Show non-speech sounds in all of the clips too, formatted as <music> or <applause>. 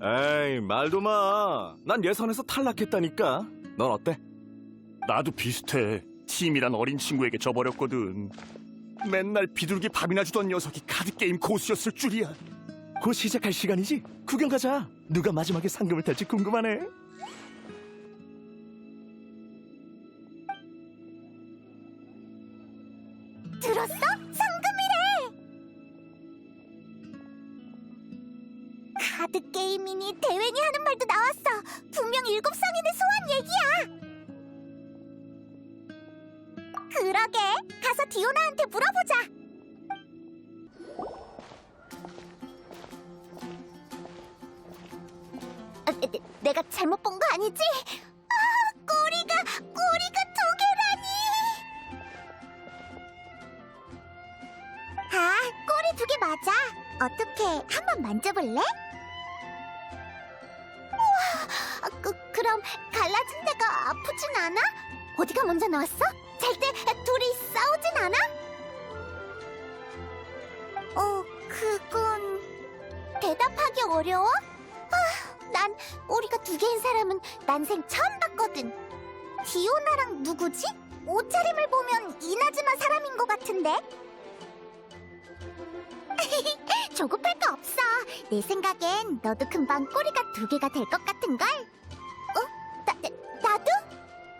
에이, 말도 마. 난 예선에서 탈락했다니까. 넌 어때? 나도 비슷해. 팀이란 어린 친구에게 져버렸거든. 맨날 비둘기 밥이나 주던 녀석이 카드게임 고수였을 줄이야. 곧 시작할 시간이지? 구경 가자. 누가 마지막에 상금을 탈지 궁금하네. 내, 내가 잘못 본 거 아니지? 아, 꼬리가 꼬리가 두 개라니! 아, 꼬리 두 개 맞아. 어떻게 한번 만져볼래? 아, 그, 그럼 갈라진 데가 아프진 않아? 어디가 먼저 나왔어? 잘 때 둘이 싸우진 않아? 어, 그건 대답하기 어려워? 꼬리가 두 개인 사람은 난생 처음 봤거든. 디오나랑 누구지? 옷차림을 보면 이나즈마 사람인 것 같은데? <laughs> 조급할 거 없어. 내 생각엔 너도 금방 꼬리가 두 개가 될 것 같은걸? 어? 나, 나, 나도?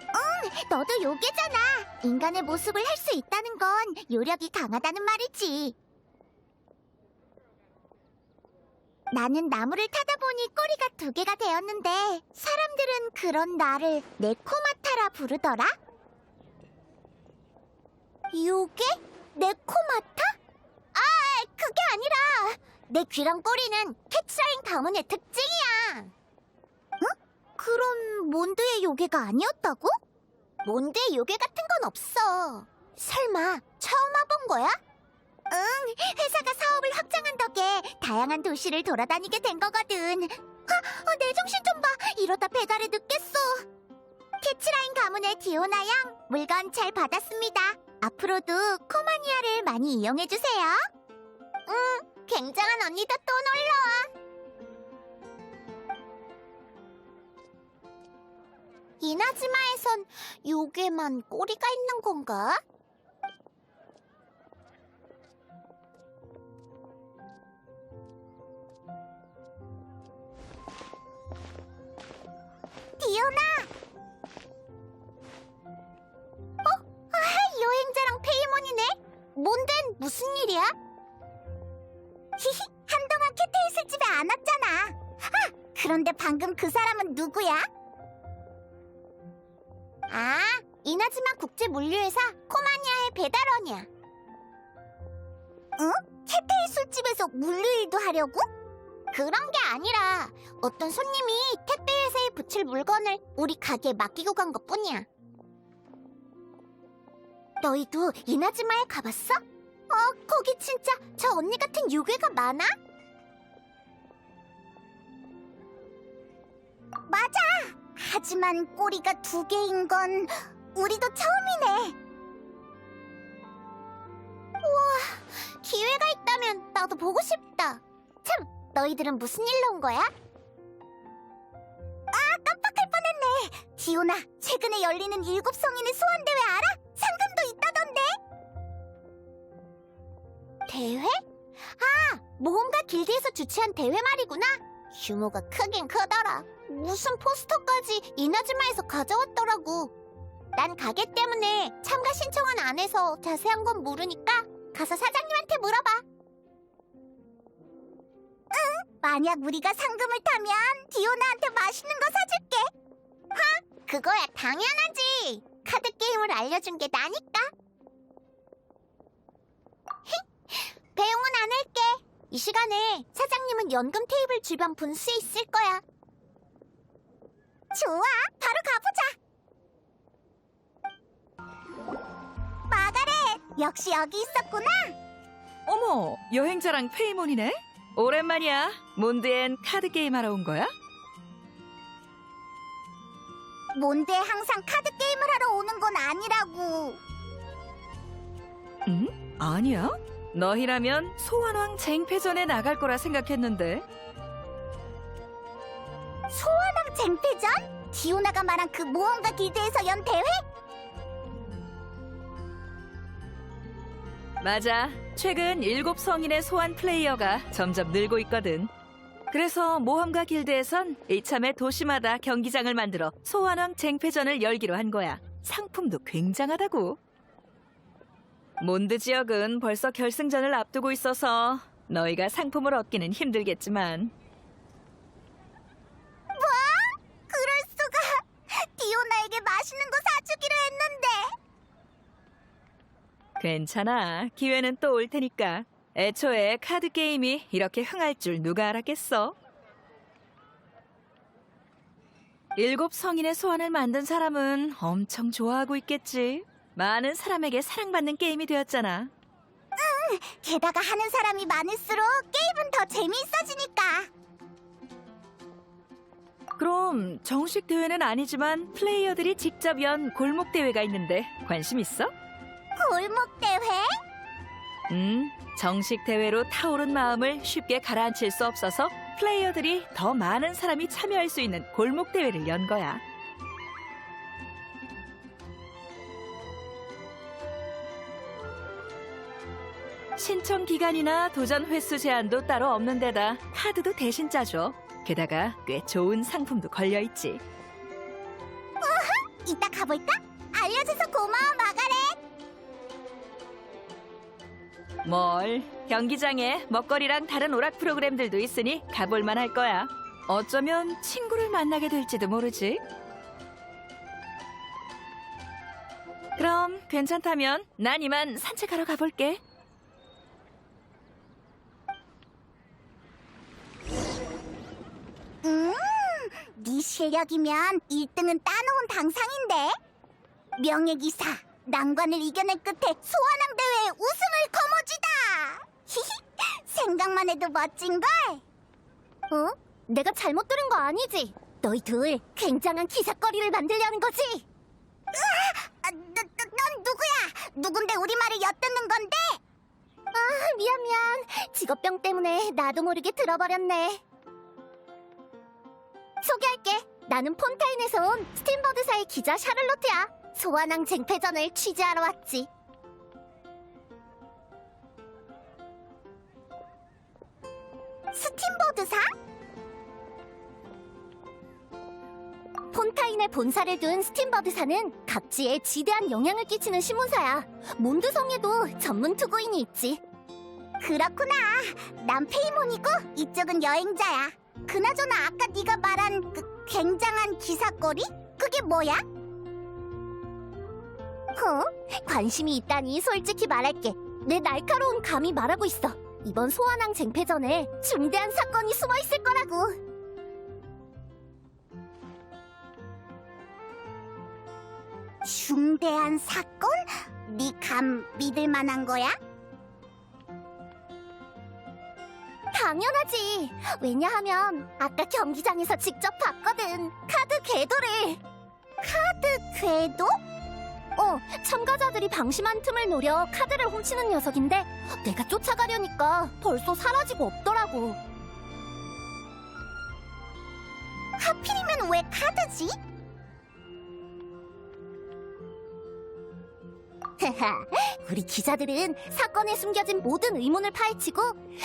응, 너도 요괴잖아. 인간의 모습을 할 수 있다는 건 요력이 강하다는 말이지. 나는 나무를 타다 보니 꼬리가 두 개가 되었는데 사람들은 그런 나를 네코마타라 부르더라. 요괴? 네코마타? 아, 그게 아니라 내 귀랑 꼬리는 캣사인 가문의 특징이야. 응? 그럼 몬드의 요괴가 아니었다고? 몬드의 요괴 같은 건 없어. 설마 처음 와본 거야? 응, 회사가 사업을 확장한 덕에 다양한 도시를 돌아다니게 된 거거든. 아, 어, 내 정신 좀 봐. 이러다 배달에 늦겠어. 캐치라인 가문의 디오나 양, 물건 잘 받았습니다. 앞으로도 코마니아를 많이 이용해주세요. 응, 굉장한 언니도 또 놀러와. 이나즈마에선 요괴만 꼬리가 있는 건가? 무슨 일이야? 히히, 한동안 캐테이스 집에 안 왔잖아. 아, 그런데 방금 그 사람은 누구야? 아, 이나즈마 국제 물류회사 코마니아의 배달원이야. 응? 캐테이 술집에서 물류일도 하려고? 그런 게 아니라 어떤 손님이 택배 회사에 붙일 물건을 우리 가게에 맡기고 간 것뿐이야. 너희도 이나즈마에 가봤어? 어, 거기 진짜 저 언니 같은 요괴가 많아? 맞아! 하지만 꼬리가 두 개인 건 우리도 처음이네. 우와, 기회가 있다면 나도 보고 싶다. 참, 너희들은 무슨 일로 온 거야? 아, 깜빡할 뻔했네. 디오나, 최근에 열리는 일곱 성인의 소환 대회 알아? 대회? 아, 모험가 길드에서 주최한 대회 말이구나. 규모가 크긴 크더라. 무슨 포스터까지 이나즈마에서 가져왔더라고. 난 가게 때문에 참가 신청은 안 해서 자세한 건 모르니까 가서 사장님한테 물어봐. 응, 만약 우리가 상금을 타면 디오나한테 맛있는 거 사줄게. 하? 그거야 당연하지. 카드 게임을 알려준 게 나니까. 배웅은 안 할게. 이 시간에 사장님은 연금 테이블 주변 분수에 있을 거야. 좋아, 바로 가보자. 마가렛, 역시 여기 있었구나. 어머, 여행자랑 페이몬이네? 오랜만이야. 몬드엔 카드 게임 하러 온 거야? 뭔데 항상 카드 게임을 하러 오는 건 아니라고. 응? 아니야. 너희라면 소환왕 쟁패전에 나갈 거라 생각했는데. 쟁패전? 디오나가 말한 그 모험가 길드에서 연 대회? 맞아. 최근 일곱 성인의 소환 플레이어가 점점 늘고 있거든. 그래서 모험가 길드에선 이참에 도시마다 경기장을 만들어 소환왕 쟁패전을 열기로 한 거야. 상품도 굉장하다고. 몬드 지역은 벌써 결승전을 앞두고 있어서 너희가 상품을 얻기는 힘들겠지만 그럴 수가. 디오나에게 맛있는 거 사주기로 했는데. 괜찮아. 기회는 또 올 테니까. 애초에 카드 게임이 이렇게 흥할 줄 누가 알았겠어? 일곱 성인의 소원을 만든 사람은 엄청 좋아하고 있겠지. 많은 사람에게 사랑받는 게임이 되었잖아. 게다가 하는 사람이 많을수록 게임은 더 재미있어지니까. 그럼 정식 대회는 아니지만 플레이어들이 직접 연 골목 대회가 있는데 관심 있어? 골목 대회? 음, 정식 대회로 타오른 마음을 쉽게 가라앉힐 수 없어서 플레이어들이 더 많은 사람이 참여할 수 있는 골목 대회를 연 거야. 신청 기간이나 도전 횟수 제한도 따로 없는 데다 카드도 대신 짜줘. 게다가 꽤 좋은 상품도 걸려 있지. 이따 가볼까? 알려줘서 고마워, 마가렛. 뭘 경기장에 먹거리랑 다른 오락 프로그램들도 있으니 가볼만 할 거야. 어쩌면 친구를 만나게 될지도 모르지. 그럼 괜찮다면 난 이만 산책하러 가볼게. 음, 네 실력이면 1등은 따놓은 당상인데. 명예기사, 난관을 이겨낸 끝에 소환왕 대회에 우승을 거머쥐다. 히히, 생각만 해도 멋진걸. 어? 내가 잘못 들은 거 아니지? 너희 둘 굉장한 기사거리를 만들려는 거지? 으아! 아, 넌 누구야? 누군데 우리 말을 엿듣는 건데? 아, 미안 미안. 직업병 때문에 나도 모르게 들어버렸네. 소개할게. 나는 폰타인에서 온 스팀버드사의 기자 샤를로트야. 소환왕 쟁패전을 취재하러 왔지. 스팀버드사? 폰타인의 본사를 둔 스팀버드사는 각지에 지대한 영향을 끼치는 신문사야. 몬드성에도 전문 투고인이 있지. 그렇구나. 난 페이몬이고 이쪽은 여행자야. 그나저나 아까 네가 말한 그 굉장한 기사거리? 그게 뭐야? 어? 관심이 있다니 솔직히 말할게. 내 날카로운 감이 말하고 있어. 이번 소환왕 쟁패전에 중대한 사건이 숨어 있을 거라고. 중대한 사건? 네 감 믿을 만한 거야? 당연하지. 왜냐하면 아까 경기장에서 직접 봤거든. 카드 궤도를. 카드 궤도? 어, 참가자들이 방심한 틈을 노려 카드를 훔치는 녀석인데 내가 쫓아가려니까 벌써 사라지고 없더라고. 하필이면 왜 카드지? <laughs> 우리 기자들은 사건에 숨겨진 모든 의문을 파헤치고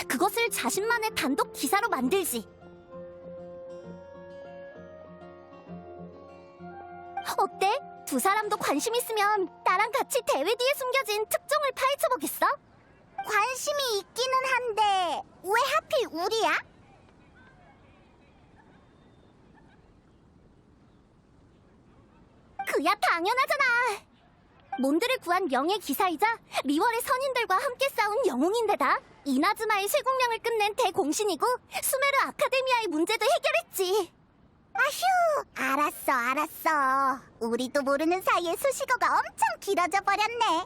그것을 자신만의 단독 기사로 만들지. 어때? 두 사람도 관심 있으면 나랑 같이 대회 뒤에 숨겨진 특종을 파헤쳐 보겠어? 관심이 있기는 한데 왜 하필 우리야? 그야 당연하잖아. 몬드를 구한 명예 기사이자 리월의 선인들과 함께 싸운 영웅인데다 이나즈마의 쇠공량을 끝낸 대공신이고 수메르 아카데미아의 문제도 해결했지. 아휴, 알았어, 알았어. 우리도 모르는 사이에 수식어가 엄청 길어져 버렸네.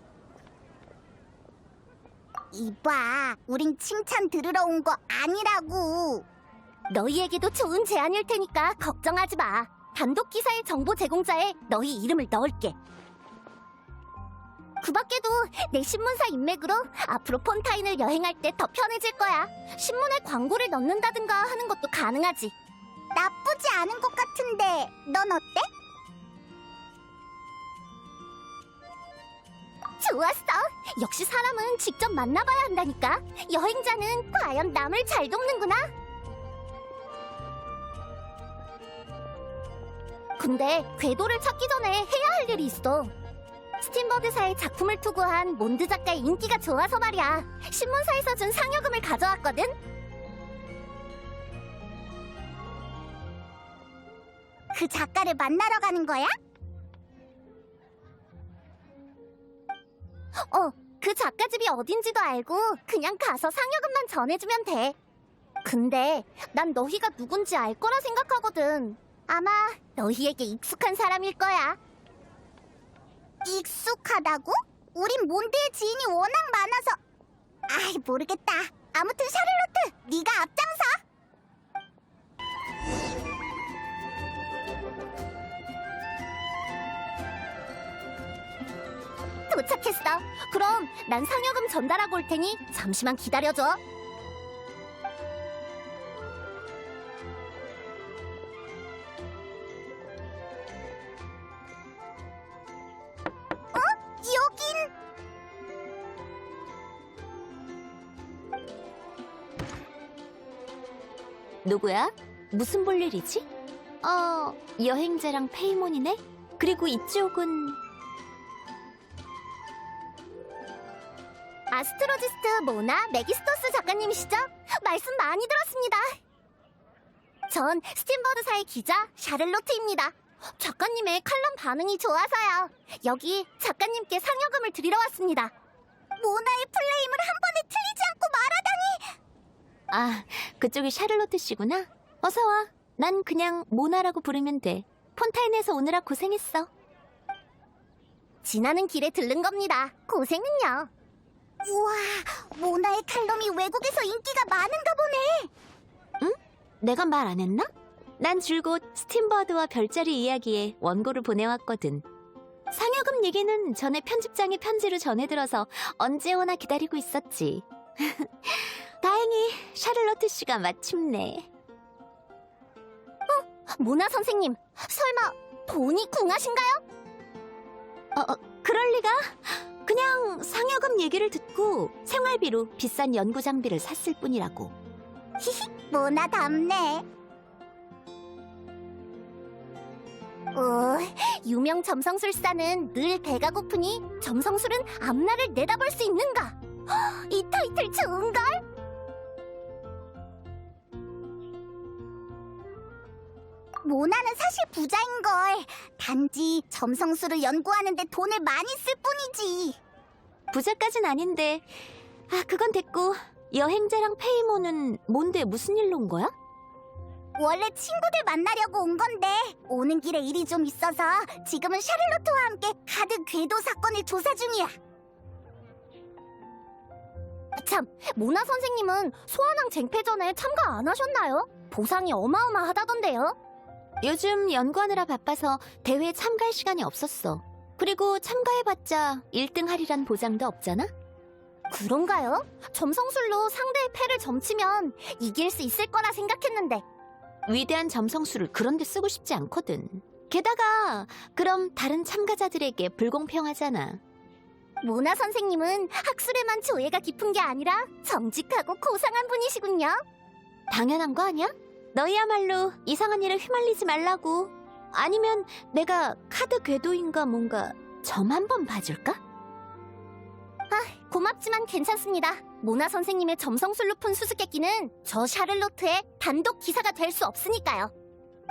이봐, 우린 칭찬 들으러 온 거 아니라고. 너희에게도 좋은 제안일 테니까 걱정하지 마. 단독 기사의 정보 제공자에 너희 이름을 넣을게. 그 밖에도 내 신문사 인맥으로 앞으로 폰타인을 여행할 때 더 편해질 거야. 신문에 광고를 넣는다든가 하는 것도 가능하지. 나쁘지 않은 것 같은데 넌 어때? 좋았어. 역시 사람은 직접 만나봐야 한다니까. 여행자는 과연 남을 잘 돕는구나. 근데 궤도를 찾기 전에 해야 할 일이 있어. 스팀버드사의 작품을 투고한 몬드 작가의 인기가 좋아서 말이야. 신문사에서 준 상여금을 가져왔거든. 그 작가를 만나러 가는 거야? 어, 그 작가 집이 어딘지도 알고 그냥 가서 상여금만 전해주면 돼. 근데 난 너희가 누군지 알 거라 생각하거든. 아마 너희에게 익숙한 사람일 거야. 익숙하다고? 우린 몬드의 지인이 워낙 많아서 아이 모르겠다. 아무튼 샤를로트, 네가 앞장서. 도착했어. 그럼 난 상여금 전달하고 올 테니 잠시만 기다려줘. 누구야? 무슨 볼 일이지? 어, 여행자랑 페이몬이네? 그리고 이쪽은 아스트로지스트 모나 메기스토스 작가님이시죠? 말씀 많이 들었습니다. 전 스팀버드사의 기자 샤를로트입니다. 작가님의 칼럼 반응이 좋아서요. 여기 작가님께 상여금을 드리러 왔습니다. 모나의 플레임을 한 번에 아, 그쪽이 샤를로트 씨구나. 어서 와. 난 그냥 모나라고 부르면 돼. 폰타인에서 오느라 고생했어. 지나는 길에 들른 겁니다. 고생은요. 우와, 모나의 칼럼이 외국에서 인기가 많은가 보네. 내가 말 안 했나? 난 줄곧 스팀버드와 별자리 이야기에 원고를 보내왔거든. 상여금 얘기는 전에 편집장의 편지로 전해들어서 언제 오나 기다리고 있었지. <laughs> 다행히 샤를로트 씨가 마침내 모나 선생님, 설마 돈이 궁하신가요? 어, 어, 그럴 리가? 그냥 상여금 얘기를 듣고 생활비로 비싼 연구 장비를 샀을 뿐이라고. 모나 답네. 오, 유명 점성술사는 늘 배가 고프니 점성술은 앞날을 내다볼 수 있는가? 헉, 이 타이틀 좋은걸? 모나는 사실 부자인걸. 단지 점성술을 연구하는데 돈을 많이 쓸 뿐이지. 부자까진 아닌데. 아, 그건 됐고. 여행자랑 페이모는 뭔데 무슨 일로 온 거야? 원래 친구들 만나려고 온 건데 오는 길에 일이 좀 있어서 지금은 샤를로트와 함께 카드 궤도 사건을 조사 중이야. 참, 모나 선생님은 소환왕 쟁패전에 참가 안 하셨나요? 보상이 어마어마하다던데요. 요즘 연구하느라 바빠서 대회에 참가할 시간이 없었어. 그리고 참가해봤자 1등 하리란 보장도 없잖아? 그런가요? 점성술로 상대의 패를 점치면 이길 수 있을 거라 생각했는데 위대한 점성술을 그런데 쓰고 싶지 않거든. 게다가 그럼 다른 참가자들에게 불공평하잖아. 모나 선생님은 학술에만 조예가 깊은 게 아니라 정직하고 고상한 분이시군요. 당연한 거 아니야? 너희야말로 이상한 일에 휘말리지 말라고. 아니면 내가 카드 궤도인가 뭔가 점 한번 봐줄까? 고맙지만 괜찮습니다. 모나 선생님의 점성술로 푼 수수께끼는 저 샤를로트의 단독 기사가 될 수 없으니까요.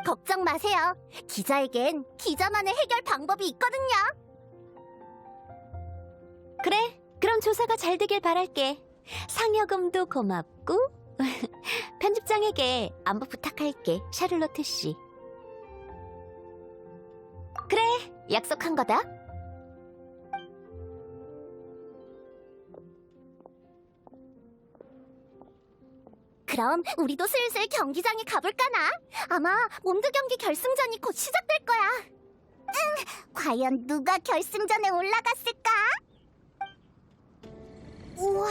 걱정 마세요. 기자에겐 기자만의 해결 방법이 있거든요. 그래, 그럼 조사가 잘 되길 바랄게. 상여금도 고맙고 <laughs> 편집장에게 안부 부탁할게, 샤를로트 씨. 그래, 약속한 거다. 그럼 우리도 슬슬 경기장에 가볼까나? 아마 몬드 경기 결승전이 곧 시작될 거야. 응, 과연 누가 결승전에 올라갔을까? 우와,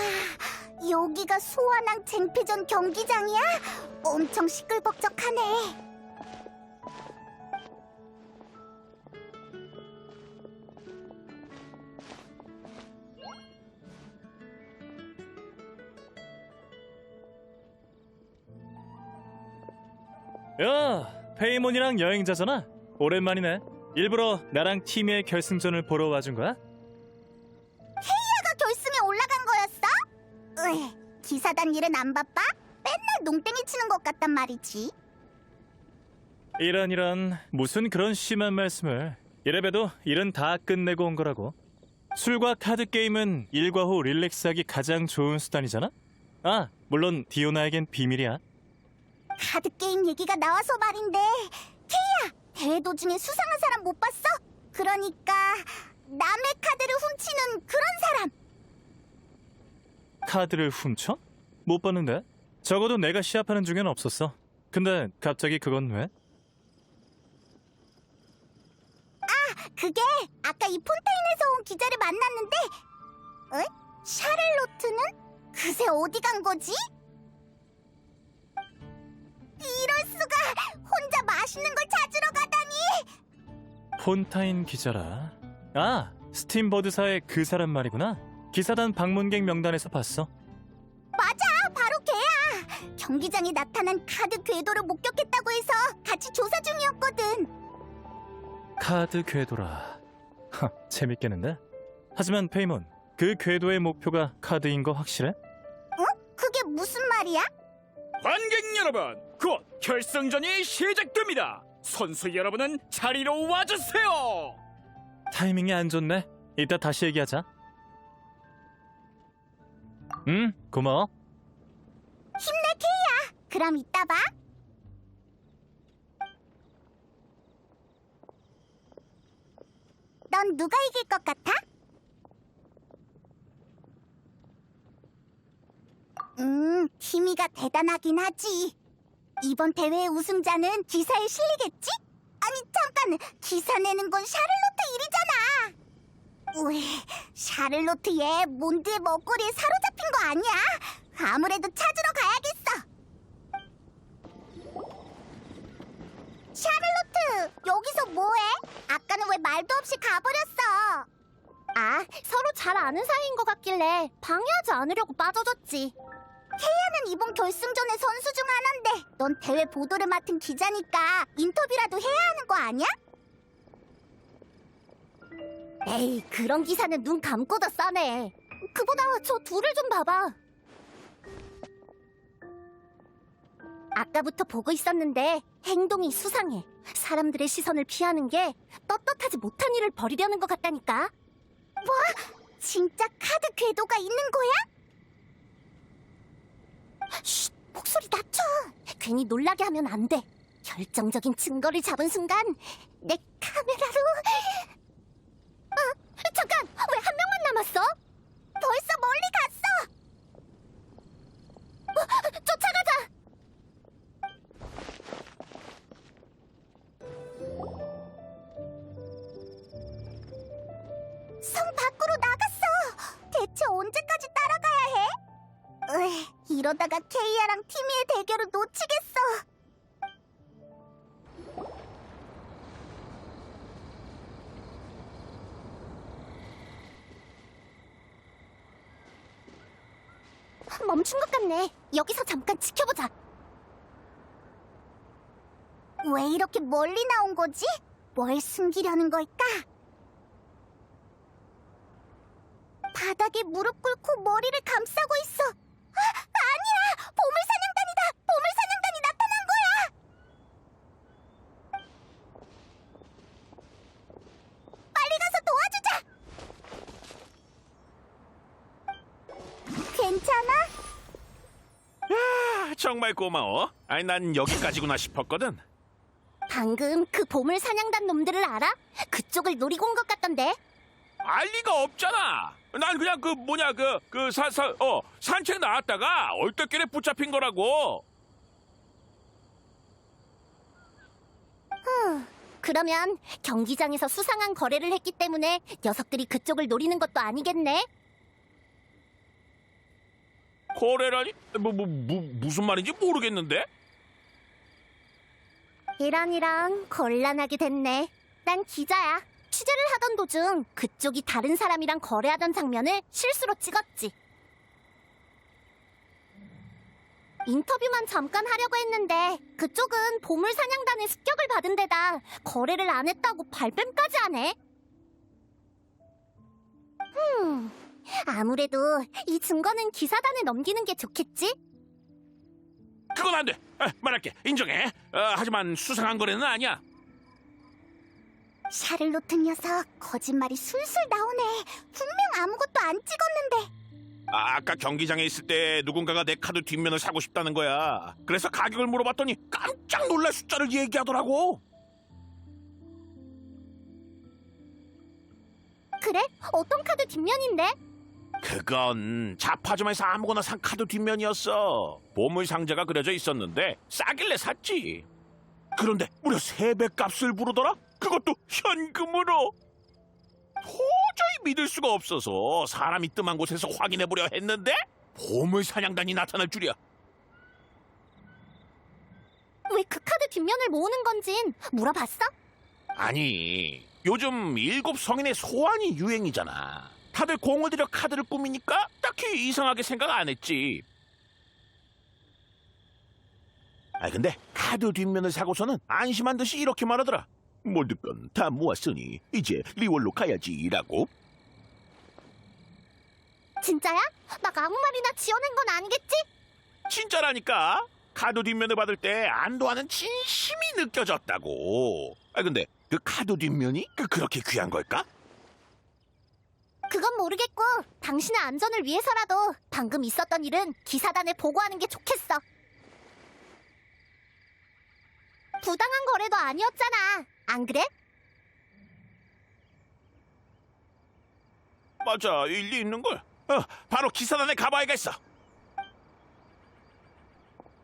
여기가 소환왕 쟁피전 경기장이야? 엄청 시끌벅적하네. 야, 페이몬이랑 여행자잖아. 오랜만이네. 일부러 나랑 팀의 결승전을 보러 와준 거야? 거였어? 으, 기사단 일은 안 바빠? 맨날 농땡이 치는 것 같단 말이지. 이런 이런 무슨 그런 심한 말씀을. 이래봬도 일은 다 끝내고 온 거라고. 술과 카드 게임은 일과 후 릴렉스하기 가장 좋은 수단이잖아. 아, 물론 디오나에겐 비밀이야. 카드 게임 얘기가 나와서 말인데, 케이야, 대회 도중에 수상한 사람 못 봤어? 그러니까 남의 카드를 훔치는 그런 사람. 카드를 훔쳐? 못 봤는데. 적어도 내가 시합하는 중엔 없었어. 근데 갑자기 그건 왜? 그게 아까 이 폰타인에서 온 기자를 만났는데, 에? 샤를로트는 그새 어디 간 거지? 이럴 수가 혼자 맛있는 걸 찾으러 가다니. 폰타인 기자라. 아, 스팀버드사의 그 사람 말이구나. 기사단 방문객 명단에서 봤어. 맞아, 바로 걔야. 경기장에 나타난 카드 궤도를 목격했다고 해서 같이 조사 중이었거든. 카드 궤도라. 하, 재밌겠는데? 하지만 페이몬, 그 궤도의 목표가 카드인 거 확실해? 그게 무슨 말이야? 관객 여러분, 곧 결승전이 시작됩니다. 선수 여러분은 자리로 와주세요. 타이밍이 안 좋네. 이따 다시 얘기하자. 응, 고마워. 그럼 이따 봐. 넌 누가 이길 것 같아? 음, 티미가 대단하긴 하지. 이번 대회 우승자는 기사에 실리겠지? 아니, 잠깐! 기사 내는 건 샤를로트 일이잖아! 왜, 샤를로트 얘 몬드의 먹거리에 사로잡힌 거 아니야? 아무래도 찾으러 가야겠어! 샤를로트, 여기서 뭐해? 아까는 왜 말도 없이 가버렸어? 아, 서로 잘 아는 사이인 것 같길래 방해하지 않으려고 빠져줬지. 케이아는 이번 결승전의 선수 중 하나인데 넌 대회 보도를 맡은 기자니까 인터뷰라도 해야 하는 거 아니야? 에이, 그런 기사는 눈 감고도 써네. 그보다 저 둘을 좀 봐봐. 아까부터 보고 있었는데 행동이 수상해. 사람들의 시선을 피하는 게 떳떳하지 못한 일을 벌이려는 것 같다니까. 뭐? 진짜 카드 궤도가 있는 거야? 쉿, 목소리 낮춰. 괜히 놀라게 하면 안 돼. 결정적인 증거를 잡은 순간 내 카메라로. 어, 잠깐, 왜 한 명만 남았어? 벌써 멀리 갔어. 어, 쫓아가자. 성 밖으로 나갔어. 대체 언제까지 따라가야 해? 으, 이러다가 케이아랑 티미의 대결을 놓치겠어. 멈춘 것 같네. 여기서 잠깐 지켜보자. 왜 이렇게 멀리 나온 거지? 뭘 숨기려는 걸까? 바닥에 무릎 꿇고 머리를 감싸고 있어. 정말 고마워. 아니 난 여기까지구나 싶었거든. 방금 그 보물 사냥단 놈들을 알아? 그쪽을 노리고 온 것 같던데. 알 리가 없잖아. 난 그냥 그 뭐냐 그그 사사 어 산책 나왔다가 얼떨결에 붙잡힌 거라고. 그러면 경기장에서 수상한 거래를 했기 때문에 녀석들이 그쪽을 노리는 것도 아니겠네. 거래라니? 뭐, 뭐, 뭐 무슨 말인지 모르겠는데. 이런 곤란하게 됐네. 난 기자야. 취재를 하던 도중 그쪽이 다른 사람이랑 거래하던 장면을 실수로 찍었지. 인터뷰만 잠깐 하려고 했는데 그쪽은 보물 사냥단의 습격을 받은 데다 거래를 안 했다고 발뺌까지 하네. 음, 아무래도 이 증거는 기사단에 넘기는 게 좋겠지? 그건 안 돼. 아, 말할게. 인정해. 어, 하지만 수상한 거래는 아니야. 샤를로트 녀석 거짓말이 술술 나오네. 분명 아무것도 안 찍었는데. 아, 아까 경기장에 있을 때 누군가가 내 카드 뒷면을 사고 싶다는 거야. 그래서 가격을 물어봤더니 깜짝 놀랄 숫자를 얘기하더라고. 그래? 어떤 카드 뒷면인데? 그건 자파점에서 아무거나 산 카드 뒷면이었어. 보물 상자가 그려져 있었는데 싸길래 샀지. 그런데 무려 세 배 값을 부르더라. 그것도 현금으로. 도저히 믿을 수가 없어서 사람이 뜸한 곳에서 확인해 보려 했는데 보물 사냥단이 나타날 줄이야. 왜 그 카드 뒷면을 모으는 건진 물어봤어? 아니, 요즘 일곱 성인의 소환이 유행이잖아. 다들 공을 들여 카드를 꾸미니까 딱히 이상하게 생각 안 했지. 아 근데 카드 뒷면을 사고서는 안심한 듯이 이렇게 말하더라. 모든 건 다 모았으니 이제 리월로 가야지라고. 진짜야? 막 아무 말이나 지어낸 건 아니겠지? 진짜라니까. 카드 뒷면을 받을 때 안도하는 진심이 느껴졌다고. 아 근데 그 카드 뒷면이 그 그렇게 귀한 걸까? 그건 모르겠고 당신의 안전을 위해서라도 방금 있었던 일은 기사단에 보고하는 게 좋겠어. 부당한 거래도 아니었잖아. 안 그래? 맞아, 일리 있는 걸. 어, 바로 기사단에 가봐야겠어.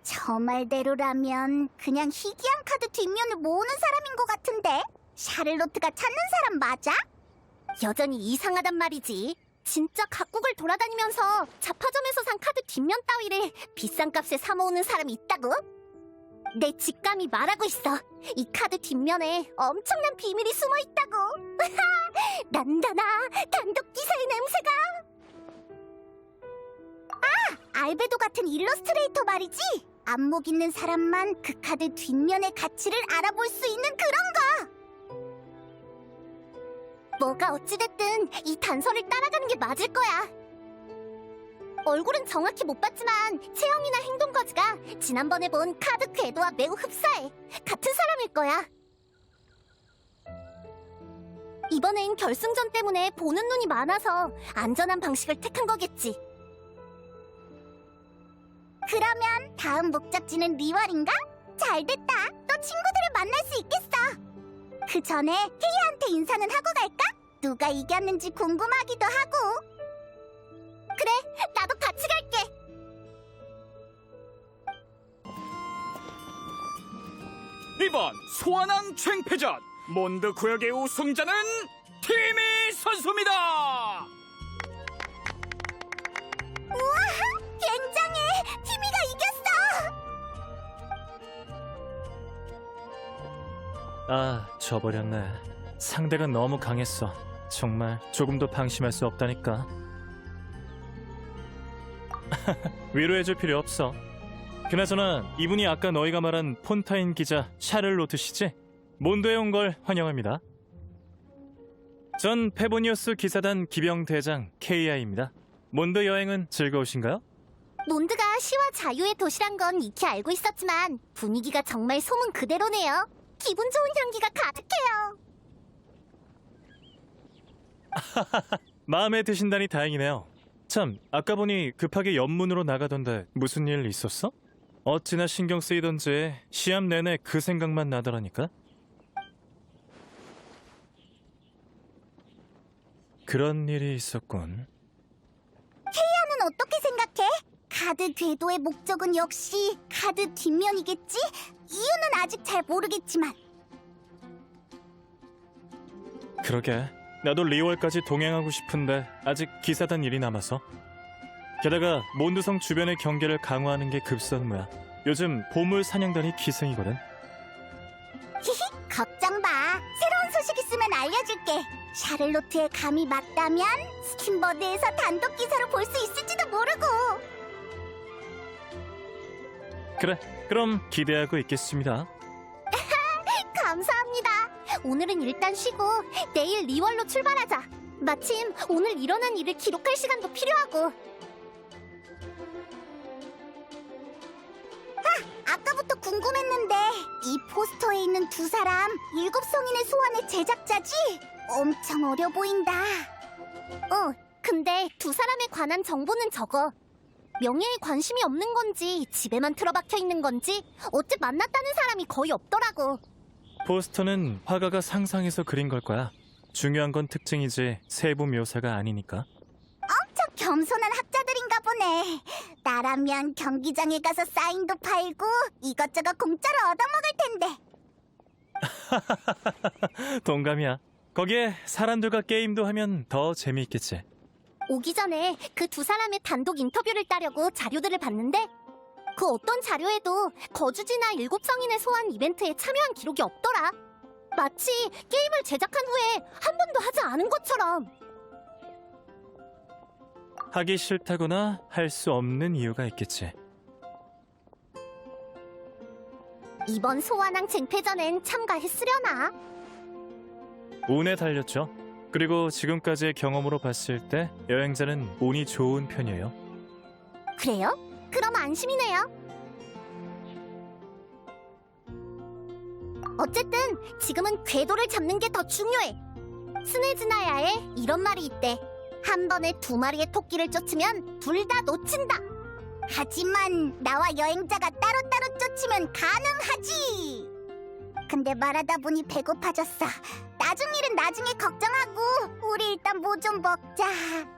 저 말대로라면 그냥 희귀한 카드 뒷면을 모으는 사람인 것 같은데? 샤를로트가 찾는 사람 맞아? 여전히 이상하단 말이지. 진짜 각국을 돌아다니면서 자파점에서 산 카드 뒷면 따위를 비싼 값에 사 모으는 사람이 있다고? 내 직감이 말하고 있어. 이 카드 뒷면에 엄청난 비밀이 숨어 있다고. <laughs> 난다나 단독 기사의 냄새가. 아, 알베도 같은 일러스트레이터 말이지. 안목 있는 사람만 그 카드 뒷면의 가치를 알아볼 수 있는 그런 거. 뭐가 어찌됐든 이 단서를 따라가는 게 맞을 거야. 얼굴은 정확히 못 봤지만 체형이나 행동 거지가 지난번에 본 카드 궤도와 매우 흡사해. 같은 사람일 거야. 이번엔 결승전 때문에 보는 눈이 많아서 안전한 방식을 택한 거겠지. 그러면 다음 목적지는 리월인가? 잘 됐다. 또 친구들을 만날 수 있겠어. 그 전에 헤이한테 인사는 하고 갈까? 누가 이겼는지 궁금하기도 하고. 그래, 나도 같이 갈게. 이번 소환왕 쟁패전 몬드 구역의 우승자는 티미 선수입니다. 아, 져버렸네. 상대가 너무 강했어. 정말 조금도 방심할 수 없다니까. <laughs> 위로해줄 필요 없어. 그나저나 이분이 아까 너희가 말한 폰타인 기자 샤를로트시지? 몬드에 온 걸 환영합니다. 전 페보니우스 기사단 기병 대장 KI입니다. 몬드 여행은 즐거우신가요? 몬드가 시와 자유의 도시란 건 익히 알고 있었지만 분위기가 정말 소문 그대로네요. 기분 좋은 향기가 가득해요. <laughs> 마음에 드신다니 다행이네요. 참, 아까 보니 급하게 연문으로 나가던데 무슨 일 있었어? 어찌나 신경 쓰이던지 시합 내내 그 생각만 나더라니까. 그런 일이 있었군. 나는 어떻게 생각해? 카드 궤도의 목적은 역시 카드 뒷면이겠지? 이유는 아직 잘 모르겠지만 그러게. 나도 리월까지 동행하고 싶은데 아직 기사단 일이 남아서. 게다가 몬드성 주변의 경계를 강화하는 게 급선무야. 요즘 보물 사냥단이 기승이거든. 히히 걱정 마 새로운 소식 있으면 알려줄게 샤를로트의 감이 맞다면 스킨버드에서 단독 기사로 볼 수 있을지도 모르고 그래, 그럼 기대하고 있겠습니다. <laughs> 감사합니다. 오늘은 일단 쉬고 내일 리월로 출발하자. 마침 오늘 일어난 일을 기록할 시간도 필요하고. 아, 아까부터 궁금했는데 이 포스터에 있는 두 사람 일곱 성인의 소환의 제작자지? 엄청 어려 보인다. 어, 근데 두 사람에 관한 정보는 적어. 명예에 관심이 없는 건지 집에만 틀어박혀 있는 건지 어째 만났다는 사람이 거의 없더라고. 포스터는 화가가 상상해서 그린 걸 거야. 중요한 건 특징이지 세부 묘사가 아니니까. 저 겸손한 학자들인가 보네. 나라면 경기장에 가서 사인도 팔고 이것저것 공짜로 얻어먹을 텐데. <laughs> 동감이야. 거기에 사람들과 게임도 하면 더 재미있겠지. 오기 전에 그 두 사람의 단독 인터뷰를 따려고 자료들을 봤는데 그 어떤 자료에도 거주지나 일곱 성인의 소환 이벤트에 참여한 기록이 없더라. 마치 게임을 제작한 후에 한 번도 하지 않은 것처럼. 하기 싫다거나 할 수 없는 이유가 있겠지. 이번 소환왕 쟁패전엔 참가했으려나? 운에 달렸죠. 그리고 지금까지의 경험으로 봤을 때 여행자는 운이 좋은 편이에요. 그래요? 그럼 안심이네요. 어쨌든 지금은 궤도를 잡는 게 더 중요해. 스네즈나야에 이런 말이 있대. 한 번에 두 마리의 토끼를 쫓으면 둘 다 놓친다. 하지만 나와 여행자가 따로따로 쫓으면 가능하지. 근데 말하다 보니 배고파졌어. 나중 일은 나중에 걱정하고 우리 일단 뭐 좀 먹자.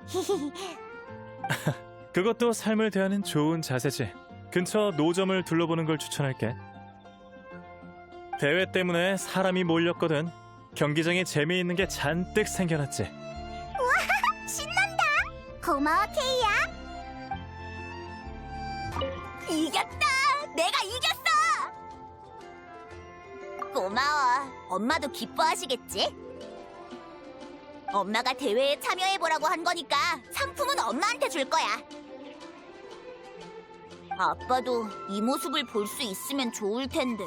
<laughs> 그것도 삶을 대하는 좋은 자세지. 근처 노점을 둘러보는 걸 추천할게. 대회 때문에 사람이 몰렸거든. 경기장에 재미있는 게 잔뜩 생겨났지. <laughs> 신난다. 고마워 케이야. 이겼다. 고마워. 엄마도 기뻐하시겠지? 엄마가 대회에 참여해보라고 한 거니까 상품은 엄마한테 줄 거야. 아빠도 이 모습을 볼 수 있으면 좋을 텐데.